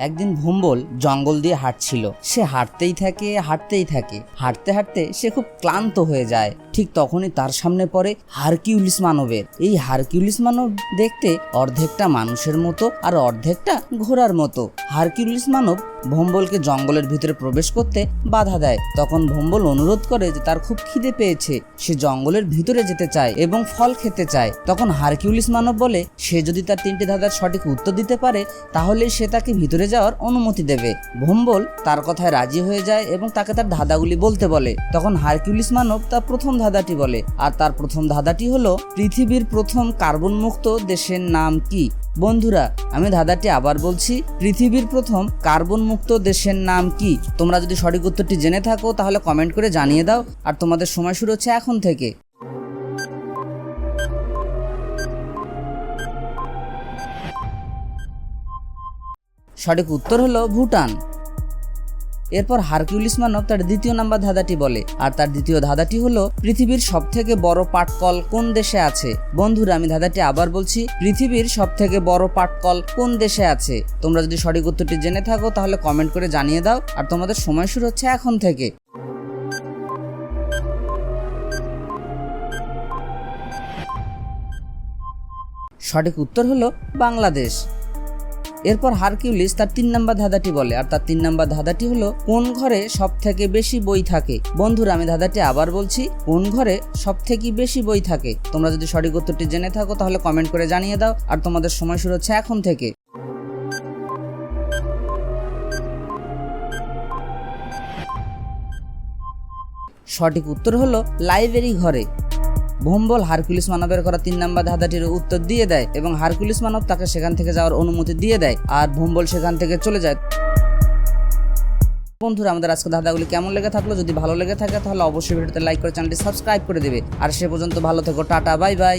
একদিন ভুম্বল জঙ্গল দিয়ে হাঁটছিল। সে হাঁটতেই থাকে হাঁটতেই থাকে। হাঁটতে হাঁটতে সে খুব ক্লান্ত হয়ে যায়। ঠিক তখনই তার সামনে পড়ে হারকিউলিস মানবের। এই হারকিউলিস মানব দেখতে অর্ধেকটা মানুষের মতো আর অর্ধেকটা ঘোড়ার মতো। হারকিউলিস মানব ভম্বলকে জঙ্গলের ভিতরে প্রবেশ করতে বাধা দেয়। তখন ভম্বল অনুরোধ করে যে তার খুব খিদে পেয়েছে। সে জঙ্গলের ভিতরে যেতে চায় এবং ফল খেতে চায়। তখন হারকিউলিস মানব বলে, সে যদি তার তিনটি ধাঁধার সঠিক উত্তর দিতে পারে, তাহলে সে তাকে ভিতরে যাওয়ার অনুমতি দেবে। ভম্বল তার কথায় রাজি হয়ে যায় এবং তাকে তার ধাঁধাগুলি বলতে বলে। তখন হারকিউলিস মানব তার প্রথম ধাঁধাটি বলে। আর তার প্রথম ধাঁধাটি হলো পৃথিবীর প্রথম কার্বন মুক্ত দেশের নাম কি? বন্ধুরা, আমি ধাঁধাটি আবার বলছি, পৃথিবীর প্রথম কার্বন মুক্ত দেশের নাম কি? তোমরা যদি সঠিক উত্তরটি জেনে থাকো, তাহলে কমেন্ট করে জানিয়ে দাও, আর তোমাদের সময় শুরু হচ্ছে এখন থেকে। সঠিক উত্তর হলো ভুটান। এরপর হারকিউলিস মানব তার দ্বিতীয় নাম্বার ধাঁধাটি বলে, আর তার দ্বিতীয় ধাঁধাটি হলো, পৃথিবীর সব থেকে বড় পাটকল কোন দেশে আছে? বন্ধুরা, আমি ধাঁধাটি আবার বলছি, পৃথিবীর সব থেকে বড় পাটকল কোন দেশে আছে? তোমরা যদি সঠিক উত্তরটি জেনে থাকো, তাহলে কমেন্ট করে জানিয়ে দাও, আর তোমাদের সময় শুরু হচ্ছে এখন থেকে। সঠিক উত্তর হলো বাংলাদেশ। এরপর হারকিউলিস তার তিন নাম্বার ধাঁধাটি বলে, আর তার তিন নাম্বার ধাঁধাটি হলো, কোন ঘরে সব থেকে বেশি বই থাকে? বন্ধুরা, আমি ধাঁধাটি আবার বলছি, কোন ঘরে সব থেকে বেশি বই থাকে? তোমরা যদি সঠিক উত্তরটি জেনে থাকো, তাহলে কমেন্ট করে জানিয়ে দাও, আর তোমাদের সময় শুরু হচ্ছে এখন থেকে। সঠিক উত্তর হলো, লাইব্রেরি ঘরে। ভোম্বল হারকুলিস মানবের করা তিন নাম্বার ধাঁধাটির উত্তর দিয়ে দেয় এবং হারকুলিস মানব তাকে সেখান থেকে যাওয়ার অনুমতি দিয়ে দেয় আর ভোম্বল সেখান থেকে চলে যায়। বন্ধুরা, আমাদের আজকে ধাঁধাগুলি কেমন লেগে থাকল? যদি ভালো লেগে থাকে, তাহলে অবশ্যই ভিডিওতে লাইক করে চ্যানেলটি সাবস্ক্রাইব করে দেবে। আর সে পর্যন্ত ভালো থেকো, টাটা বাই বাই